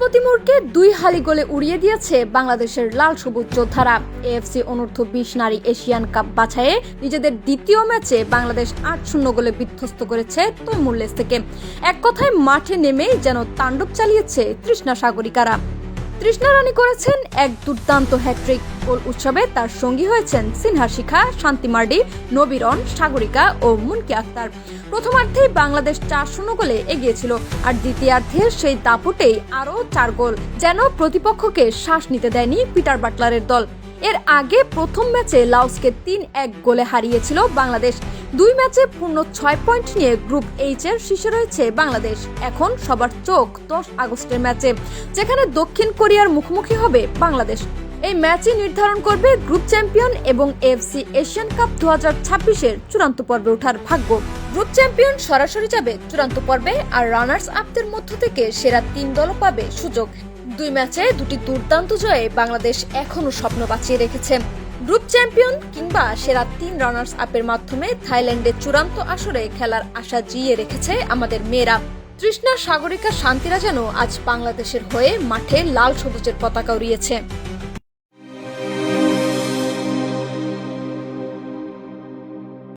দম্পতি দুই হালি গোলে উড়িয়ে দিয়েছে বাংলাদেশের লাল সবুজ যোদ্ধারা। এএফসি অনূর্ধ্ব বিশ নারী এশিয়ান কাপ বাছাইয়ে নিজেদের দ্বিতীয় ম্যাচে বাংলাদেশ আট শূন্য গোলে বিধ্বস্ত করেছে তৈমুরলেস থেকে। এক কথায় মাঠে নেমেই যেন তাণ্ডব চালিয়েছে তৃষ্ণা সাগরিকারা। তৃষ্ণা রানী করেছেন এক দুর্দান্ত হ্যাট্রিক গোল উৎসবে তার সঙ্গী হয়েছেন সিনহা শিখা, শান্তি মার্ডি নবীরন সাগরিকা ও মুনকি আক্তার। প্রথমার্ধেই বাংলাদেশ চার শূন্য গোলে এগিয়েছিল আর দ্বিতীয়ার্ধে সেই দাপটেই আরও চার গোল, যেন প্রতিপক্ষকে শ্বাস নিতে দেয়নি পিটার বাটলারের দল। এর আগে প্রথম ম্যাচে লাওসকে তিন এক গোলে হারিয়েছিল বাংলাদেশ। দুই ম্যাচে পূর্ণ ছয় পয়েন্ট নিয়ে গ্রুপ এইচ এর শীর্ষে রয়েছে বাংলাদেশ। এখন সবার চোখ দশ আগস্টের ম্যাচে, যেখানে দক্ষিণ কোরিয়ার মুখোমুখি হবে বাংলাদেশ। এই ম্যাচই নির্ধারণ করবে গ্রুপ চ্যাম্পিয়ন এবং এফসি এশিয়ান কাপ দু হাজার ছাব্বিশের চূড়ান্ত পর্বে ওঠার ভাগ্য। গ্রুপ চ্যাম্পিয়ন সরাসরি যাবে চূড়ান্ত পর্বে আর রানার্স আপদের মধ্য থেকে সেরা তিন দলও পাবে সুযোগ। দুই ম্যাচে দুটি দুর্দান্ত জয়ে বাংলাদেশ এখনও স্বপ্ন বাঁচিয়ে রেখেছে। গ্রুপ চ্যাম্পিয়ন কিংবা সেরা তিন রানার্স আপের মাধ্যমে থাইল্যান্ডের চূড়ান্ত আসরে খেলার আশা জিয়ে রেখেছে আমাদের মেয়েরা। তৃষ্ণা সাগরিকা শান্তিরা যেন আজ বাংলাদেশের হয়ে মাঠে লাল সবুজের পতাকা উড়িয়েছে।